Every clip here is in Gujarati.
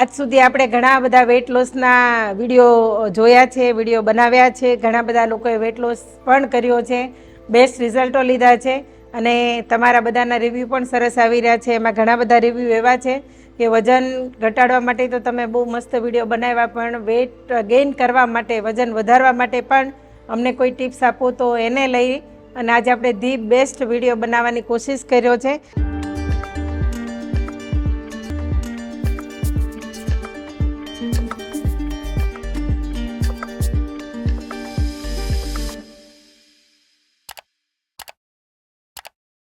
આજ સુધી આપણે ઘણા બધા વેટ લોસના વીડિયો જોયા છે વીડિયો બનાવ્યા છે. ઘણા બધા લોકોએ વેટ લોસ પણ કર્યો છે. બેસ્ટ રિઝલ્ટો લીધા છે. અને તમારા બધાના રિવ્યૂ પણ સરસ આવી રહ્યા છે. એમાં ઘણા બધા રિવ્યૂ એવા છે કે વજન ઘટાડવા માટે તો તમે બહુ મસ્ત વીડિયો બનાવ્યા, પણ વેટ ગેઇન કરવા માટે, વજન વધારવા માટે પણ અમને કોઈ ટિપ્સ આપો તો એને લઈ અને આજે આપણે ધી બેસ્ટ વીડિયો બનાવવાની કોશિશ કર્યો છે.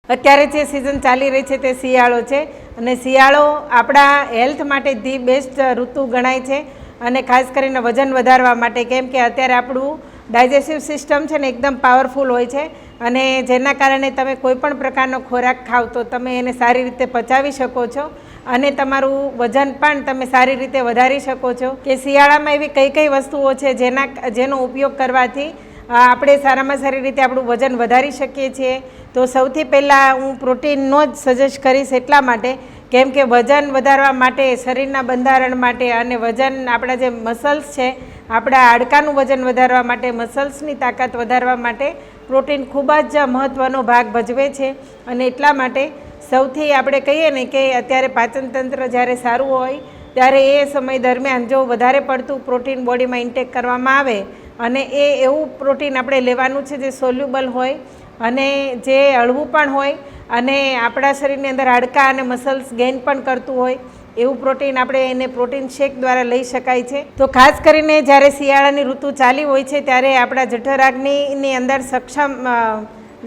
અત્યારે જે સિઝન ચાલી રહી છે તે શિયાળો છે અને શિયાળો આપણા હેલ્થ માટે ધી બેસ્ટ ઋતુ ગણાય છે અને ખાસ કરીને વજન વધારવા માટે, કેમ કે અત્યારે આપણું ડાયજેસ્ટિવ સિસ્ટમ છે ને એકદમ પાવરફુલ હોય છે અને જેના કારણે તમે કોઈ પણ પ્રકારનો ખોરાક ખાવ તો તમે એને સારી રીતે પચાવી શકો છો અને તમારું વજન પણ તમે સારી રીતે વધારી શકો છો. કે શિયાળામાં એવી કઈ કઈ વસ્તુઓ છે જેના, જેનો ઉપયોગ કરવાથી આપણે સારામાં સારી રીતે આપણું વજન વધારી શકીએ છીએ. તો સૌથી પહેલાં હું પ્રોટીનનો જ સજેસ્ટ કરીશ એટલા માટે, કેમ કે વજન વધારવા માટે, શરીરના બંધારણ માટે અને વજન આપણા જે મસલ્સ છે, આપણા હાડકાનું વજન વધારવા માટે મસલ્સની તાકાત વધારવા માટે પ્રોટીન ખૂબ જ મહત્ત્વનો ભાગ ભજવે છે. અને એટલા માટે સૌથી આપણે કહીએ ને કે અત્યારે પાચનતંત્ર જ્યારે સારું હોય, ત્યારે એ સમય દરમિયાન જો વધારે પડતું પ્રોટીન બોડીમાં ઇન્ટેક કરવામાં આવે અને એ એવું પ્રોટીન આપણે લેવાનું છે જે સોલ્યુબલ હોય અને જે હળવું પણ હોય અને આપણા શરીરની અંદર હાડકાં અને મસલ્સ ગેઇન પણ કરતું હોય, એવું પ્રોટીન આપણે એને પ્રોટીન શેક દ્વારા લઈ શકાય છે. તો ખાસ કરીને જ્યારે શિયાળાની ઋતુ ચાલી હોય છે ત્યારે આપણા જઠરાગ્નિની અંદર સક્ષમ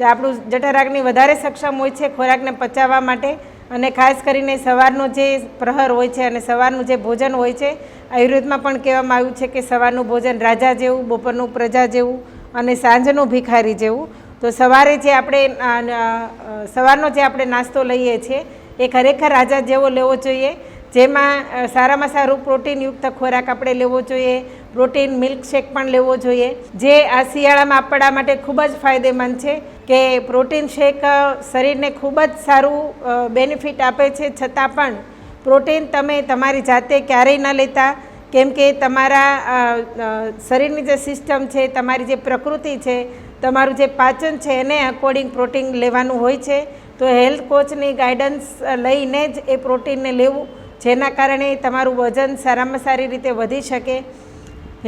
આપણું જઠરાગ્નિ વધારે સક્ષમ હોય છે ખોરાકને પચાવવા માટે અને ખાસ કરીને સવારનો જે પ્રહર હોય છે અને સવારનું જે ભોજન હોય છે આયુર્વેદમાં પણ કહેવામાં આવ્યું છે કે સવારનું ભોજન રાજા જેવું, બપોરનું પ્રજા જેવું અને સાંજનું ભિખારી જેવું. તો સવારે જે આપણે સવારનો જે આપણે નાસ્તો લઈએ છીએ, એ ખરેખર રાજા જેવો લેવો જોઈએ. જેમાં સારામાં સારું પ્રોટીનયુક્ત ખોરાક આપણે લેવો જોઈએ. પ્રોટીન મિલ્કશેક પણ લેવો જોઈએ. જે આ શિયાળામાં આપણા માટે ખૂબ જ ફાયદેમંદ છે કે પ્રોટીન શેક શરીરને ખૂબ જ સારું બેનિફિટ આપે છે. છતાં પણ પ્રોટીન તમે તમારી જાતે ક્યારેય ન લેતા. કેમ કે તમારા શરીરની જે સિસ્ટમ છે, તમારી જે પ્રકૃતિ છે, તમારું જે પાચન છે, એને અકોર્ડિંગ પ્રોટીન લેવાનું હોય છે. તો હેલ્થ કોચની ગાઈડન્સ લઈને જ એ પ્રોટીનને લેવું, જેના કારણે તમારું વજન સારામાં સારી રીતે વધી શકે.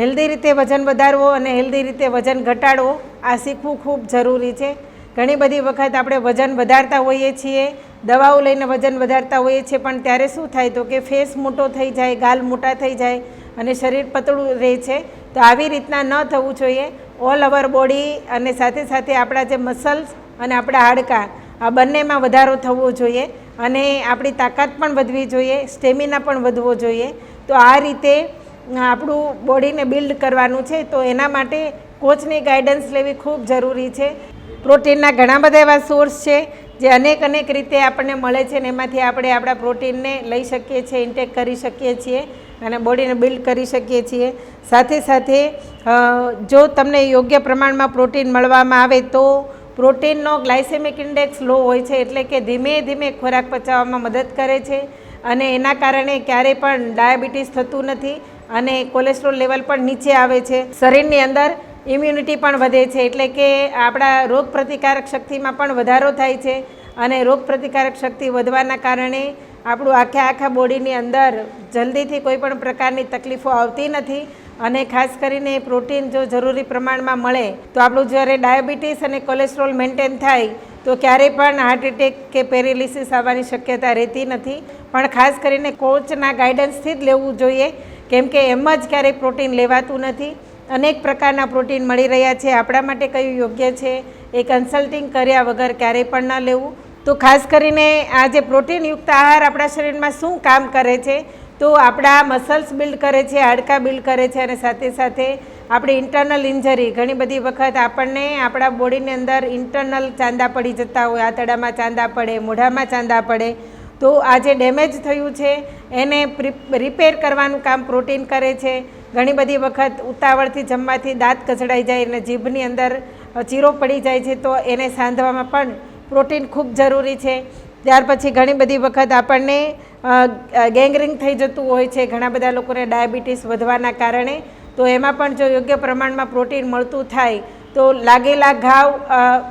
હેલ્ધી રીતે વજન વધારવો અને હેલ્ધી રીતે વજન ઘટાડવો, આ શીખવું ખૂબ જરૂરી છે. ઘણી બધી વખત આપણે વજન વધારતા હોઈએ છીએ, દવાઓ લઈને વજન વધારતા હોઈએ છીએ, પણ ત્યારે શું થાય તો કે ફેસ મોટો થઈ જાય, ગાલ મોટા થઈ જાય અને શરીર પતળું રહે છે, તો આવી રીતના ન થવું જોઈએ. ઓલ અવર બોડી અને સાથે સાથે આપણા જે મસલ્સ અને આપણા હાડકાં, આ બંનેમાં વધારો થવો જોઈએ અને આપણી તાકાત પણ વધવી જોઈએ, સ્ટેમિના પણ વધવો જોઈએ. તો આ રીતે આપણું બોડીને બિલ્ડ કરવાનું છે, તો એના માટે કોચની ગાઈડન્સ લેવી ખૂબ જરૂરી છે. પ્રોટીનના ઘણા બધા એવા સોર્સ છે, જે અનેક અનેક રીતે આપણને મળે છે ને એમાંથી આપણે આપણા પ્રોટીનને લઈ શકીએ છીએ ઇન્ટેક કરી શકીએ છીએ અને બોડીને બિલ્ડ કરી શકીએ છીએ. સાથે સાથે જો તમને યોગ્ય પ્રમાણમાં પ્રોટીન મળવામાં આવે તો પ્રોટીનનો ગ્લાયસેમિક ઇન્ડેક્સ લો હોય છે, એટલે કે ધીમે ધીમે ખોરાક પચાવવામાં મદદ કરે છે અને એના કારણે ક્યારેય પણ ડાયાબિટીસ થતું નથી અને કોલેસ્ટ્રોલ લેવલ પણ નીચે આવે છે. શરીરની અંદર ઇમ્યુનિટી પણ વધે છે, એટલે કે આપણા રોગ પ્રતિકારક શક્તિમાં પણ વધારો થાય છે અને રોગ પ્રતિકારક શક્તિ વધવાના કારણે આપણું આખે આખા બોડીની અંદર જલ્દીથી કોઈ પણ પ્રકારની તકલીફો આવતી નથી અને ખાસ કરીને પ્રોટીન જો જરૂરી પ્રમાણમાં મળે તો આપણું જ્યારે ડાયાબિટીસ અને કોલેસ્ટ્રોલ મેન્ટેન થાય તો ક્યારેય પણ હાર્ટ એટેક કે પેરેલિસિસ આવવાની શક્યતા રહેતી નથી. પણ ખાસ કરીને કોચના ગાઈડન્સથી જ લેવું જોઈએ, કેમ કે એમ જ ક્યારેય પ્રોટીન લેવાતું નથી. અનેક પ્રકારના પ્રોટીન મળી રહ્યા છે. આપણા માટે કયું યોગ્ય છે? એ કન્સલ્ટિંગ કર્યા વગર ક્યારેય પણ ન લેવું. તો ખાસ કરીને આ જે પ્રોટીનયુક્ત આહાર આપણા શરીરમાં શું કામ કરે છે? તો આપણા મસલ્સ બિલ્ડ કરે છે, હાડકાં બિલ્ડ કરે છે અને સાથે સાથે આપણી ઇન્ટરનલ ઇન્જરી ઘણી બધી વખત આપણને આપણા બોડીની અંદર ઇન્ટરનલ ચાંદા પડી જતા હોય, આંતરડામાં ચાંદા પડે, મોઢામાં ચાંદા પડે. તો આ જે ડેમેજ થયું છે, એને રિપેર કરવાનું કામ પ્રોટીન કરે છે. ઘણી બધી વખત ઉતાવળથી જમવાથી દાંત કચડાઈ જાય અને જીભની અંદર ચીરો પડી જાય છે, તો એને સાંધવામાં પણ પ્રોટીન ખૂબ જરૂરી છે. ત્યાર પછી ઘણી બધી વખત આપણને ગેંગરિંગ થઈ જતું હોય છે, ઘણા બધા લોકોને ડાયાબિટીસ વધવાના કારણે, તો એમાં પણ જો યોગ્ય પ્રમાણમાં પ્રોટીન મળતું થાય, તો લાગેલા ઘાવ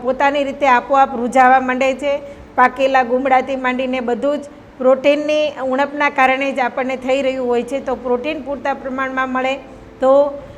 પોતાની રીતે આપોઆપ રૂઝાવા માંડે છે. પાકેલા ગુમડાથી માંડીને બધું જ પ્રોટીનની ઉણપના કારણે જ આપણને થઈ રહ્યું હોય છે. તો પ્રોટીન પૂરતા પ્રમાણમાં મળે તો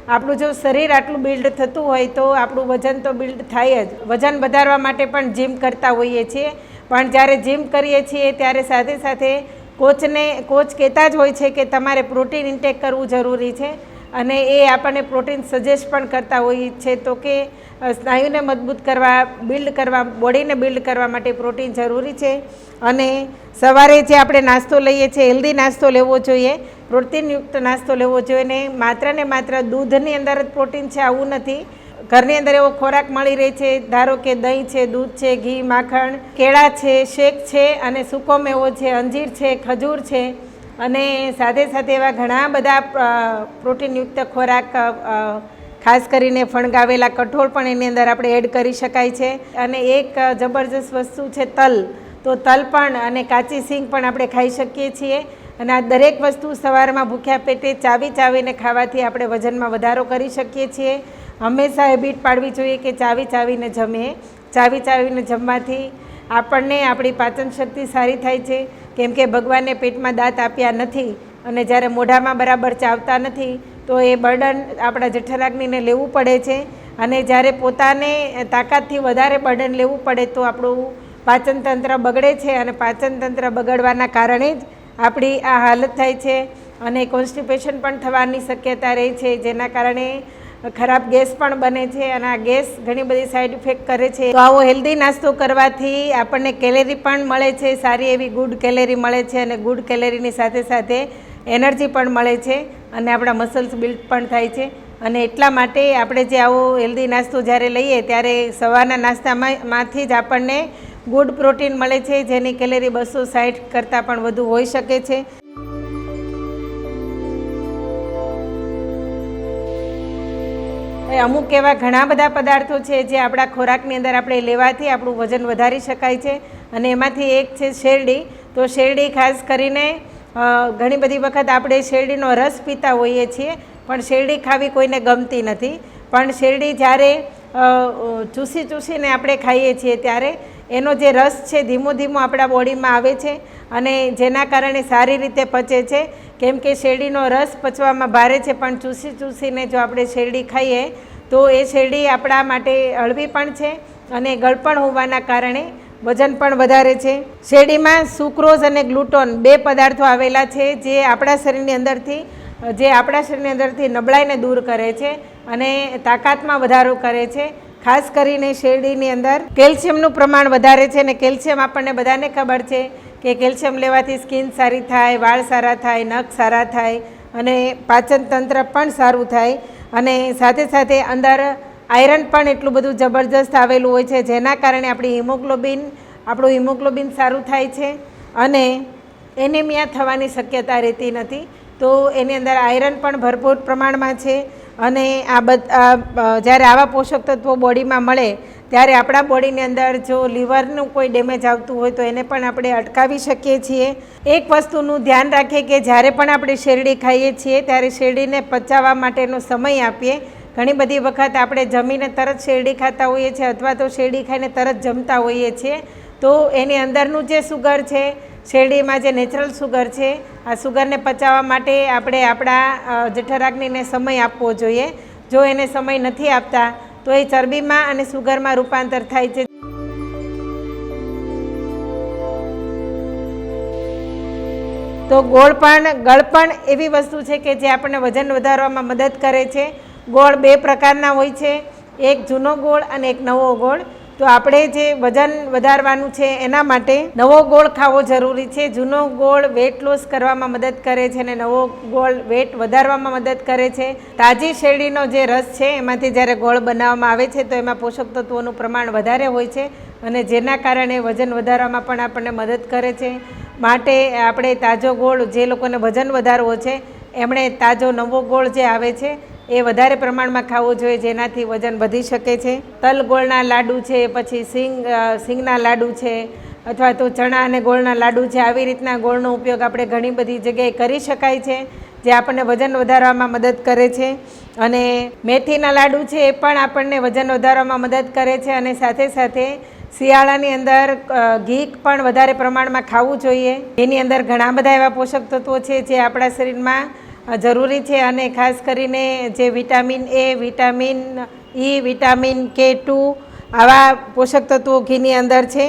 આપણું જો શરીર આટલું બિલ્ડ થતું હોય તો આપણું વજન તો બિલ્ડ થાય જ. વજન વધારવા માટે પણ જીમ કરતા હોઈએ છીએ. પણ જ્યારે જીમ કરીએ છીએ ત્યારે સાથે સાથે કોચને, કોચ કહેતા જ હોય છે કે તમારે પ્રોટીન ઇન્ટેક કરવું જરૂરી છે. અને એ આપણને પ્રોટીન સજેસ્ટ પણ કરતા હોઈએ છે તો કે સ્નાયુને મજબૂત કરવા, બિલ્ડ કરવા, બોડીને બિલ્ડ કરવા માટે પ્રોટીન જરૂરી છે. અને સવારે જે આપણે નાસ્તો લઈએ છીએ, હેલ્ધી નાસ્તો લેવો જોઈએ, પ્રોટીનયુક્ત નાસ્તો લેવો જોઈએ ને માત્ર ને માત્ર દૂધની અંદર જ પ્રોટીન છે આવું નથી. ઘરની અંદર એવો ખોરાક મળી રહે છે, ધારો કે દહીં છે, દૂધ છે, ઘી, માખણ, કેળા છે, શેક છે અને સૂકો મેવો છે, અંજીર છે, ખજૂર છે. અને સાથે સાથે એવા ઘણા બધા પ્રોટીનયુક્ત ખોરાક ખાસ કરીને ફણગાવેલા કઠોળ પણ એની અંદર આપણે એડ કરી શકાય છે. અને એક જબરજસ્ત વસ્તુ છે તલ. તો તલ પણ અને કાચી સિંગ પણ આપણે ખાઈ શકીએ છીએ. અને આ દરેક વસ્તુ સવારમાં ભૂખ્યા પેટે ચાવી ચાવીને ખાવાથી આપણે વજનમાં વધારો કરી શકીએ છીએ. હંમેશા હેબિટ પાડવી જોઈએ કે ચાવી ચાવીને જમીએ. ચાવી ચાવીને જમવાથી આપણને આપણી પાચન શક્તિ સારી થાય છે. કેમ કે ભગવાને પેટમાં દાંત આપ્યા નથી અને જ્યારે મોઢામાં બરાબર ચાવતા નથી, તો એ બર્ડન આપણા જઠરાગ્નિને લેવું પડે છે. અને જ્યારે પોતાને તાકાતથી વધારે બર્ડન લેવું પડે, તો આપણું પાચનતંત્ર બગડે છે અને પાચન તંત્ર બગડવાના કારણે જ આપણી આ હાલત થાય છે. અને કોન્સ્ટિપેશન પણ થવાની શક્યતા રહે છે, જેના કારણે ખરાબ ગેસ પણ બને છે અને આ ગેસ ઘણી બધી સાઈડ ઇફેક્ટ કરે છે. તો આવો હેલ્ધી નાસ્તો કરવાથી આપણને કેલેરી પણ મળે છે, સારી એવી ગુડ કેલેરી મળે છે અને ગુડ કેલેરીની સાથે સાથે એનર્જી પણ મળે છે અને આપણા મસલ્સ બિલ્ડ પણ થાય છે. અને એટલા માટે આપણે જે આવો હેલ્ધી નાસ્તો જ્યારે લઈએ ત્યારે સવારના નાસ્તામાંથી જ આપણને ગુડ પ્રોટીન મળે છે, જેની કેલેરી બસો સાઠ કરતાં પણ વધુ હોઈ શકે છે. અમુક એવા ઘણા બધા પદાર્થો છે જે આપણા ખોરાકની અંદર આપણે લેવાથી આપણું વજન વધારી શકાય છે. અને એમાંથી એક છે શેરડી. તો શેરડી ખાસ કરીને ઘણી બધી વખત આપણે શેરડીનો રસ પીતા હોઈએ છીએ, પણ શેરડી ખાવી કોઈને ગમતી નથી. પણ શેરડી જ્યારે ચૂસી ચૂસીને આપણે ખાઈએ છીએ ત્યારે એનો જે રસ છે ધીમો ધીમો આપણા બોડીમાં આવે છે અને જેના કારણે સારી રીતે પચે છે. કેમ કે શેરડીનો રસ પચવામાં ભારે છે, પણ ચૂસી ચૂસીને જો આપણે શેરડી ખાઈએ, તો એ શેરડી આપણા માટે હળવી પણ છે અને ગળપણ હોવાના કારણે વજન પણ વધારે છે. શેરડીમાં સુક્રોઝ અને ગ્લુટોન બે પદાર્થો આવેલા છે, જે આપણા શરીરની અંદરથી, જે આપણા શરીરની અંદરથી નબળાઈને દૂર કરે છે અને તાકાતમાં વધારો કરે છે. ખાસ કરીને શેરડીની અંદર કેલ્શિયમનું પ્રમાણ વધારે છે અને કેલ્શિયમ આપણને બધાને ખબર છે. કે કેલ્શિયમ લેવાથી સ્કિન સારી થાય, વાળ સારા થાય, નખ સારા થાય અને પાચન તંત્ર પણ સારું થાય. અને સાથે સાથે અંદર આયરન પણ એટલું બધું જબરજસ્ત આવેલું હોય છે, જેના કારણે આપણી હિમોગ્લોબિન, આપણું હિમોગ્લોબિન સારું થાય છે અને એનેમિયા થવાની શક્યતા રહેતી નથી. તો એની અંદર આયરન પણ ભરપૂર પ્રમાણમાં છે અને આ બધા જ્યારે આવા પોષક તત્વો બોડીમાં મળે, ત્યારે આપણા બોડીની અંદર જો લીવરનું કોઈ ડેમેજ આવતું હોય તો એને પણ આપણે અટકાવી શકીએ છીએ. એક વસ્તુનું ધ્યાન રાખીએ કે જ્યારે પણ આપણે શેરડી ખાઈએ છીએ, ત્યારે શેરડીને પચાવવા માટેનો સમય આપીએ. ઘણી બધી વખત આપણે જમીને તરત શેરડી ખાતા હોઈએ છીએ અથવા તો શેરડી ખાઈને તરત જમતા હોઈએ છીએ. તો એની અંદરનું જે સુગર છે શેરડીમાં જે નેચરલ સુગર છે, આ સુગરને પચાવવા માટે આપણે આપણા જઠરાગ્નિને સમય આપવો જોઈએ. જો એને સમય નથી આપતા, તો એ ચરબીમાં અને સુગરમાં રૂપાંતર થાય છે. તો ગોળ પણ ગળપણ એવી વસ્તુ છે કે જે આપણને વજન વધારવામાં મદદ કરે છે. ગોળ બે પ્રકારના હોય છે. એક જૂનો ગોળ અને એક નવો ગોળ. તો આપણે જે વજન વધારવાનું છે એના માટે નવો ગોળ ખાવો જરૂરી છે. જૂનો ગોળ વેટ લોસ કરવામાં મદદ કરે છે અને નવો ગોળ વેટ વધારવામાં મદદ કરે છે. તાજી શેરડીનો જે રસ છે એમાંથી જ્યારે ગોળ બનાવવામાં આવે છે તો એમાં પોષક તત્વોનું પ્રમાણ વધારે હોય છે અને જેના કારણે વજન વધારવામાં પણ આપણને મદદ કરે છે. માટે આપણે તાજો ગોળ જે લોકોને વજન વધારવો છે એમણે તાજો નવો ગોળ જે આવે છે એ વધારે પ્રમાણમાં ખાવો જોઈએ, જેનાથી વજન વધી શકે છે. તલ ગોળના લાડુ છે, પછી સિંગ સિંગના લાડુ છે, અથવા તો ચણા અને ગોળના લાડુ છે, આવી રીતના ગોળનો ઉપયોગ આપણે ઘણી બધી જગ્યાએ કરી શકાય છે, જે આપણને વજન વધારવામાં મદદ કરે છે. અને મેથીના લાડુ છે, એ પણ આપણને વજન વધારવામાં મદદ કરે છે, અને સાથે સાથે શિયાળાની અંદર ઘી પણ વધારે પ્રમાણમાં ખાવું જોઈએ. એની અંદર ઘણા બધા એવા પોષક તત્વો છે, જે આપણા શરીરમાં જરૂરી છે અને ખાસ કરીને જે vitamin A, vitamin E, vitamin K two આવા પોષક તત્વો ઘીની અંદર છે.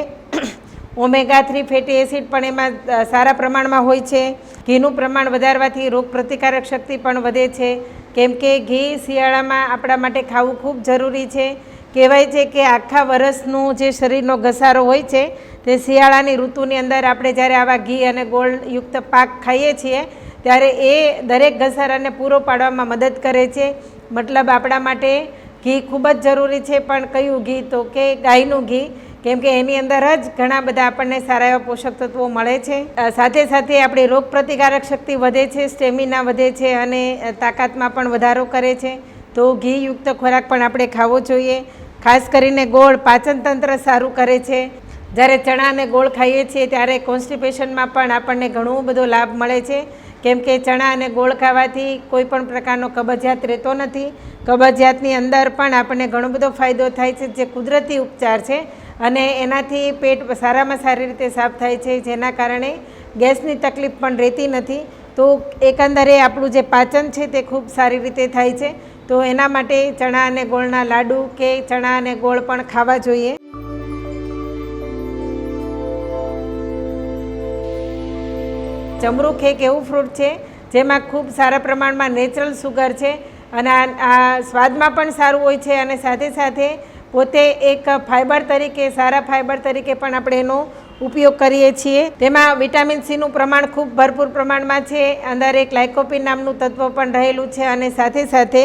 ઓમેગા થ્રી ફેટી એસિડ પણ એમાં સારા પ્રમાણમાં હોય છે. ઘીનું પ્રમાણ વધારવાથી રોગ પ્રતિકારક શક્તિ પણ વધે છે. કેમ કે ઘી શિયાળામાં આપણા માટે ખાવું ખૂબ જરૂરી છે. કહેવાય છે કે આખા વરસનું જે શરીરનો ઘસારો હોય છે, તે શિયાળાની ઋતુની અંદર આપણે જ્યારે આવા ઘી અને ગોળયુક્ત પાક ખાઈએ છીએ ત્યારે એ દરેક ઘસારાને પૂરો પાડવામાં મદદ કરે છે. મતલબ આપણા માટે ઘી ખૂબ જ જરૂરી છે, પણ કયું ઘી? તો કે ગાયનું ઘી. કેમ કે એની અંદર જ ઘણા બધા આપણને સારા એવા પોષક તત્વો મળે છે. સાથે સાથે આપણી રોગ પ્રતિકારક શક્તિ વધે છે, સ્ટેમિના વધે છે અને તાકાતમાં પણ વધારો કરે છે. તો ઘીયુક્ત ખોરાક પણ આપણે ખાવો જોઈએ. ખાસ કરીને ગોળ પાચન તંત્ર સારું કરે છે. જ્યારે ચણા અને ગોળ ખાઈએ છીએ ત્યારે કોન્સ્ટિપેશનમાં પણ આપણને ઘણો બધો લાભ મળે છે. કેમ કે ચણા અને ગોળ ખાવાથી કોઈ પણ પ્રકારનો કબજિયાત રહેતો નથી. કબજિયાતની અંદર પણ આપણને ઘણો બધો ફાયદો થાય છે, જે કુદરતી ઉપચાર છે અને એનાથી પેટ સારામાં સારી રીતે સાફ થાય છે, જેના કારણે ગેસની તકલીફ પણ રહેતી નથી. તો એકંદરે આપણું જે પાચન છે તે ખૂબ સારી રીતે થાય છે. તો એના માટે ચણા અને ગોળના લાડુ કે ચણા અને ગોળ પણ ખાવા જોઈએ. જમરૂખ એક એવું ફ્રૂટ છે, જેમાં ખૂબ સારા પ્રમાણમાં નેચરલ સુગર છે અને આ સ્વાદમાં પણ સારું હોય છે અને સાથે સાથે પોતે એક ફાઇબર તરીકે, સારા ફાઇબર તરીકે પણ આપણે એનો ઉપયોગ કરીએ છીએ. તેમાં વિટામિન સીનું પ્રમાણ ખૂબ ભરપૂર પ્રમાણમાં છે, અંદર એક લાઇકોપિન નામનું તત્વ પણ રહેલું છે અને સાથે સાથે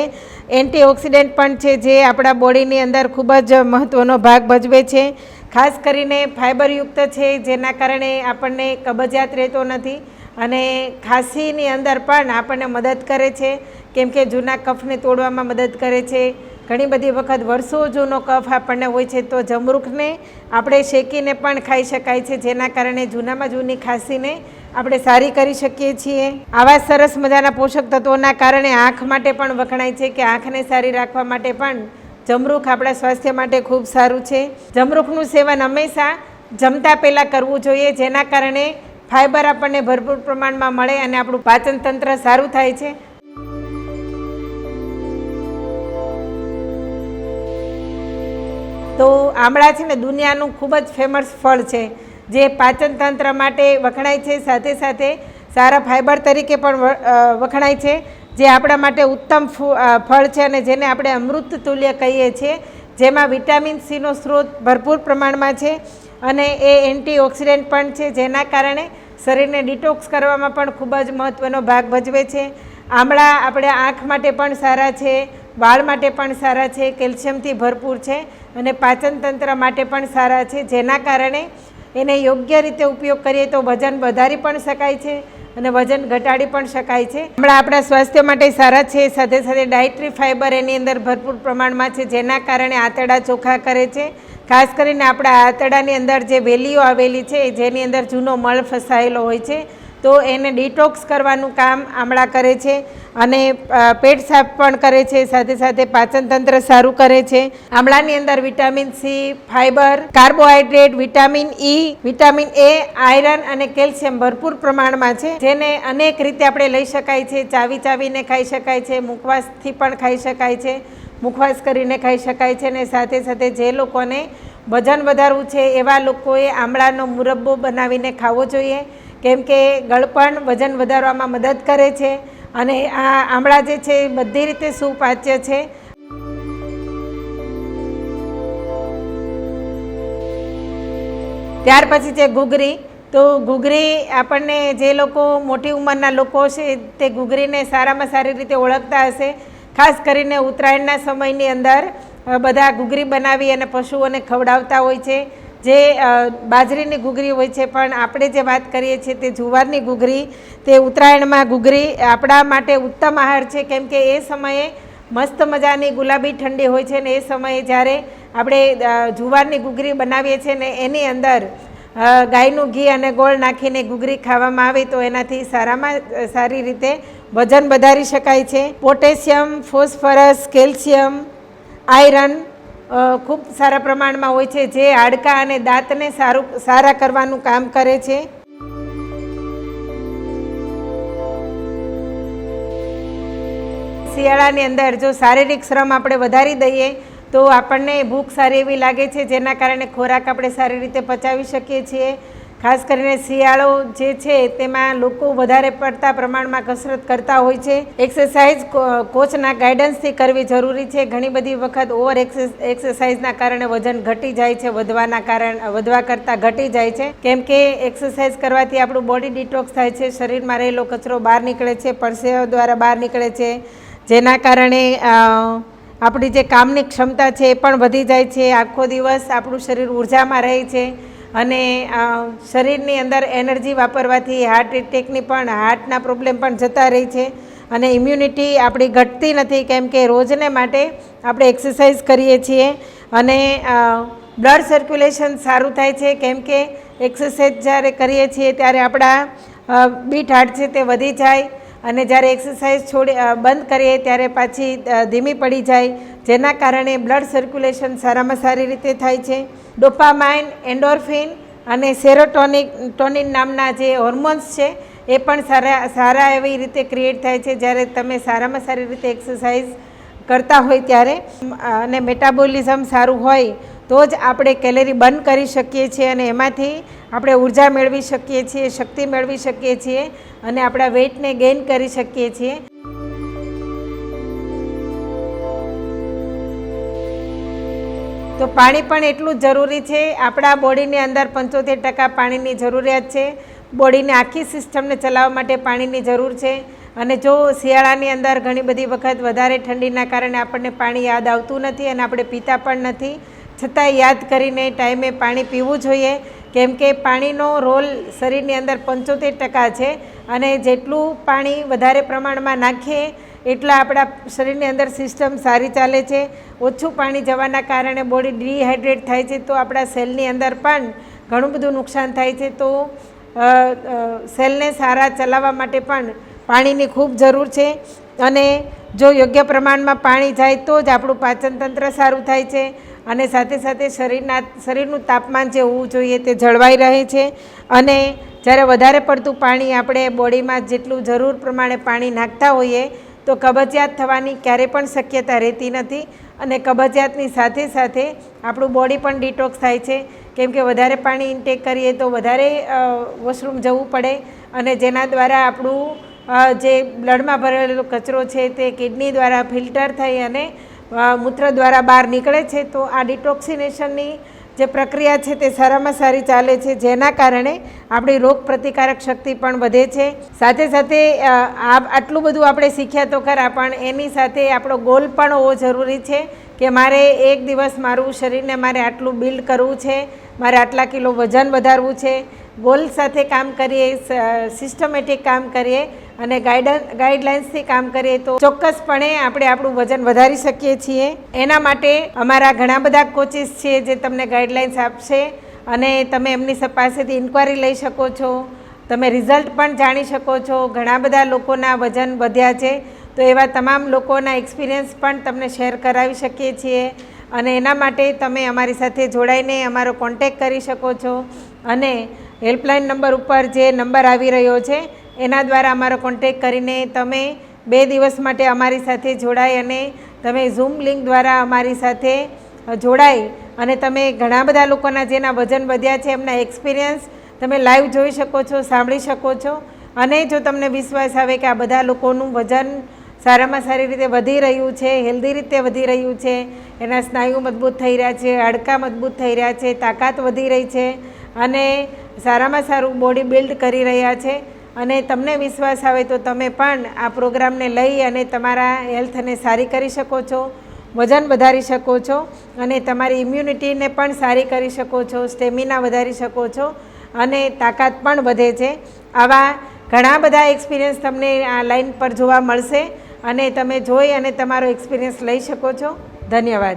એન્ટીઓક્સિડન્ટ પણ છે, જે આપણા બોડીની અંદર ખૂબ જ મહત્ત્વનો ભાગ ભજવે છે. ખાસ કરીને ફાઇબરયુક્ત છે, જેના કારણે આપણને કબજિયાત રહેતો નથી. અને ખાંસીની અંદર પણ આપણને મદદ કરે છે. કેમ કે જૂના કફને તોડવામાં મદદ કરે છે. ઘણી બધી વખત વર્ષો જૂનો કફ આપણને હોય છે તો જમરૂખને આપણે શેકીને પણ ખાઈ શકાય છે. જેના કારણે જૂનામાં જૂની ખાંસીને આપણે સારી કરી શકીએ છીએ. આવા સરસ મજાના પોષક તત્વોના કારણે આંખ માટે પણ વખણાય છે કે આંખને સારી રાખવા માટે પણ જમરૂખ આપણા સ્વાસ્થ્ય માટે ખૂબ સારું છે. જમરૂખનું સેવન હંમેશા જમતા પહેલાં કરવું જોઈએ, જેના કારણે ફાઇબર આપણને ભરપૂર પ્રમાણમાં મળે અને આપણું પાચન તંત્ર સારું થાય છે. તો આમળા છે ને દુનિયાનું ખૂબ જ ફેમસ ફળ છે, જે પાચન તંત્ર માટે વખણાય છે. સાથે સાથે સારા ફાઇબર તરીકે પણ વખણાય છે, જે આપણા માટે ઉત્તમ ફળ છે અને જેને આપણે અમૃત તુલ્ય કહીએ છીએ. જેમાં વિટામિન સીનો સ્ત્રોત ભરપૂર પ્રમાણમાં છે. અને એ એન્ટીઓક્સિડન્ટ પણ છે, જેના કારણે શરીરને ડિટોક્સ કરવામાં પણ ખૂબ જ મહત્ત્વનો ભાગ ભજવે છે. આમળા આપણે આંખ માટે પણ સારા છે, વાળ માટે પણ સારા છે, કેલ્શિયમથી ભરપૂર છે અને પાચન તંત્ર માટે પણ સારા છે. જેના કારણે એને યોગ્ય રીતે ઉપયોગ કરીએ તો વજન વધારી પણ શકાય છે. અને વજન ઘટાડી પણ શકાય છે. હમણાં આપણા સ્વાસ્થ્ય માટે સારા છે. સાથે સાથે ડાયટ્રી ફાઇબર એની અંદર ભરપૂર પ્રમાણમાં છે, જેના કારણે આંતરડા ચોખ્ખા કરે છે. ખાસ કરીને આપણા આંતરડાની અંદર જે વેલીઓ આવેલી છે, જેની અંદર જૂનો મળ ફસાયેલો હોય છે. તો એને ડિટોક્સ કરવાનું કામ આમળા કરે છે અને પેટ સાફ પણ કરે છે, સાથે સાથે પાચનતંત્ર સારું કરે છે. આમળાની અંદર vitamin C fibre carbohydrate vitamin E vitamin A iron અને કેલ્શિયમ ભરપૂર પ્રમાણમાં છે. જેને અનેક રીતે આપણે લઈ શકાય છે, ચાવી ચાવીને ખાઈ શકાય છે, મુખવાસથી પણ ખાઈ શકાય છે, મુખવાસ કરીને ખાઈ શકાય છે અને સાથે સાથે જે લોકોને વજન વધારવું છે એવા લોકોએ આમળાનો મુરબ્બો બનાવીને ખાવો જોઈએ. કેમ કે ગળપણ વજન વધારવામાં મદદ કરે છે અને આ આમળા જે છે બધી રીતે સુપાચ્ય છે. ત્યાર પછી છે ઘૂઘરી. તો ઘૂઘરી આપણને જે લોકો મોટી ઉંમરના લોકો છે તે ઘૂઘરીને સારામાં સારી રીતે ઓળખતા હશે. ખાસ કરીને ઉત્તરાયણના સમયની અંદર બધા ઘૂઘરી બનાવી અને પશુઓને ખવડાવતા હોય છે. જે બાજરીની ઘૂઘરી હોય છે, પણ આપણે જે વાત કરીએ છીએ તે જુવારની ઘૂઘરી, તે ઉત્તરાયણમાં ઘૂઘરી, આપણા માટે ઉત્તમ આહાર છે, કેમ કે એ સમયે મસ્ત મજાની ગુલાબી ઠંડી હોય છે ને એ સમયે જ્યારે આપણે જુવારની ઘૂઘરી બનાવીએ છીએ ને એની અંદર ગાયનું ઘી અને ગોળ નાખીને ઘૂઘરી ખાવામાં આવે તો એનાથી સારામાં સારી રીતે વજન વધારી શકાય છે. પોટેશિયમ, ફોસ્ફરસ, કેલ્શિયમ, આયરન ખૂબ સારા પ્રમાણમાં હોય છે જે હાડકાં અને દાંતને સારું, સારા કરવાનું કામ કરે છે. શિયાળાની અંદર જો શારીરિક શ્રમ આપણે વધારી દઈએ તો આપણને ભૂખ સારી એવી લાગે છે, જેના કારણે ખોરાક આપણે સારી રીતે પચાવી શકીએ છીએ. ખાસ કરીને શિયાળો જે છે, તેમાં લોકો વધારે પડતા પ્રમાણમાં કસરત કરતા હોય છે. એક્સરસાઇઝ કોચના ગાઈડન્સથી કરવી જરૂરી છે. ઘણી બધી વખત ઓવર એક્સરસાઇઝના કારણે વજન ઘટી જાય છે, વધવાના કારણ, વધવા કરતાં ઘટી જાય છે. કેમ કે એક્સરસાઇઝ કરવાથી આપણું બોડી ડિટોક્સ થાય છે, શરીરમાં રહેલો કચરો બહાર નીકળે છે, પરસેવા દ્વારા બહાર નીકળે છે. જેના કારણે આપણી જે કામની ક્ષમતા છે એ પણ વધી જાય છે. આખો દિવસ આપણું શરીર ઉર્જામાં રહે છે. અને શરીરની અંદર એનર્જી વાપરવાથી હાર્ટ એટેકની પણ, હાર્ટના પ્રોબ્લેમ પણ જતા રહે છે. અને ઇમ્યુનિટી આપણી ઘટતી નથી, કેમ કે રોજને માટે આપણે એક્સરસાઇઝ કરીએ છીએ. અને બ્લડ સર્ક્યુલેશન સારું થાય છે, કેમ કે એક્સરસાઇઝ જ્યારે કરીએ છીએ ત્યારે આપણા બીટ હાર્ટ છે તે વધી જાય. અને જ્યારે એક્સરસાઇઝ છોડી બંધ કરીએ ત્યારે પાછી ધીમી પડી જાય, જેના કારણે બ્લડ સર્ક્યુલેશન સારામાં સારી રીતે થાય છે. ડોપામાઇન એન્ડોર્ફિન અને સેરોટોનિક ટોનિન નામના જે હોર્મોન્સ છે, એ પણ સારા સારા એવી રીતે ક્રિએટ થાય છે. જ્યારે તમે સારામાં સારી રીતે એક્સરસાઇઝ કરતા હોય ત્યારે, અને મેટાબોલિઝમ સારું હોય, તો જ આપણે કેલેરી બર્ન કરી શકીએ છીએ અને એમાંથી આપણે ઊર્જા મેળવી શકીએ છીએ, શક્તિ મેળવી શકીએ છીએ. અને આપણા વેઇટને ગેઇન કરી શકીએ છીએ. તો પાણી પણ એટલું જ જરૂરી છે. આપણા બોડીની અંદર પંચોતેર ટકા પાણીની જરૂરિયાત છે. બોડીને આખી સિસ્ટમને ચલાવવા માટે પાણીની જરૂર છે. અને જો શિયાળાની અંદર ઘણી બધી વખત વધારે ઠંડીના કારણે આપણને પાણી યાદ આવતું નથી અને આપણે પીતા પણ નથી. છતાં યાદ કરીને ટાઈમે પાણી પીવું જોઈએ. કેમ કે પાણીનો રોલ શરીરની અંદર પંચોતેર ટકા છે. અને જેટલું પાણી વધારે પ્રમાણમાં નાખીએ, એટલા આપણા શરીરની અંદર સિસ્ટમ સારી ચાલે છે. ઓછું પાણી જવાના કારણે બોડી ડિહાઇડ્રેટ થાય છે, તો આપણા સેલની અંદર પણ ઘણું બધું નુકસાન થાય છે. તો સેલને સારા ચલાવવા માટે પણ પાણીની ખૂબ જરૂર છે. અને જો યોગ્ય પ્રમાણમાં પાણી જાય, તો જ આપણું પાચનતંત્ર સારું થાય છે. અને સાથે સાથે શરીરના, શરીરનું તાપમાન જે હોવું જોઈએ તે જળવાઈ રહે છે. અને જ્યારે વધારે પડતું પાણી આપણે બોડીમાં જેટલું જરૂર પ્રમાણે પાણી નાખતા હોઈએ, તો કબજિયાત થવાની ક્યારે પણ શક્યતા રહેતી નથી અને કબજિયાતની સાથે સાથે આપણું બોડી પણ ડિટોક્સ થાય છે. કેમ કે વધારે પાણી ઇન્ટેક કરીએ તો વધારે વોશરૂમ જવું પડે અને જેના દ્વારા આપણું જે બ્લડમાં ભરેલો કચરો છે તે કિડની દ્વારા ફિલ્ટર થઈ અને મૂત્ર દ્વારા બહાર નીકળે છે, તો આ ડિટોક્સિનેશનની જે પ્રક્રિયા છે તે સારામાં સારી ચાલે છે, જેના કારણે આપણી રોગ પ્રતિકારક શક્તિ પણ વધે છે. સાથે સાથે આટલું બધું આપણે શીખ્યા તો ખરા, પણ એની સાથે આપણો ગોલ પણ હોવો જરૂરી છે. કે મારે એક દિવસ મારું શરીરને મારે આટલું બિલ્ડ કરવું છે, મારે આટલા કિલો વજન વધારવું છે ગોલ સાથે કામ કરીએ સિસ્ટમેટિક કામ કરીએ અને ગાઈડન ગાઈડલાઇન્સથી કામ કરીએ તો ચોક્કસપણે આપણે આપણું વજન વધારી શકીએ છીએ. એના માટે અમારા ઘણા બધા કોચિસ છે જે તમને ગાઈડલાઇન્સ આપશે અને તમે એમની પાસેથી ઇન્ક્વાયરી લઈ શકો છો. તમે રિઝલ્ટ પણ જાણી શકો છો. ઘણા બધા લોકોના વજન વધ્યા છે. તો એવા તમામ લોકોના એક્સપિરિયન્સ પણ તમને શેર કરાવી શકીએ છીએ. અને એના માટે તમે અમારી સાથે જોડાઈને અમારો કોન્ટેક કરી શકો છો. અને હેલ્પલાઇન નંબર ઉપર જે નંબર આવી રહ્યો છે, એના દ્વારા અમારો કોન્ટેક કરીને તમે બે દિવસ માટે અમારી સાથે જોડાઈ અને તમે ઝૂમ લિંક દ્વારા અમારી સાથે જોડાય અને તમે ઘણા બધા લોકોના જેના વજન વધ્યા છે, એમના એક્સપિરિયન્સ તમે લાઈવ જોઈ શકો છો, સાંભળી શકો છો. અને જો તમને વિશ્વાસ આવે કે આ બધા લોકોનું વજન સારામાં સારી રીતે વધી રહ્યું છે, હેલ્ધી રીતે વધી રહ્યું છે, એના સ્નાયુ મજબૂત થઈ રહ્યા છે, હાડકાં મજબૂત થઈ રહ્યા છે, તાકાત વધી રહી છે અને સારામાં સારું બોડી બિલ્ડ કરી રહ્યા છે. અને તમને વિશ્વાસ આવે તો તમે પણ આ પ્રોગ્રામને લઈ અને તમારા હેલ્થને સારી કરી શકો છો, વજન વધારી શકો છો અને તમારી ઇમ્યુનિટીને પણ સારી કરી શકો છો સ્ટેમિના વધારી શકો છો અને તાકાત પણ વધે છે. આવા ઘણા બધા એક્સપિરિયન્સ તમને આ લાઈન પર જોવા મળશે. અને તમે જોઈ અને તમારો એક્સપિરિયન્સ લઈ શકો છો. ધન્યવાદ.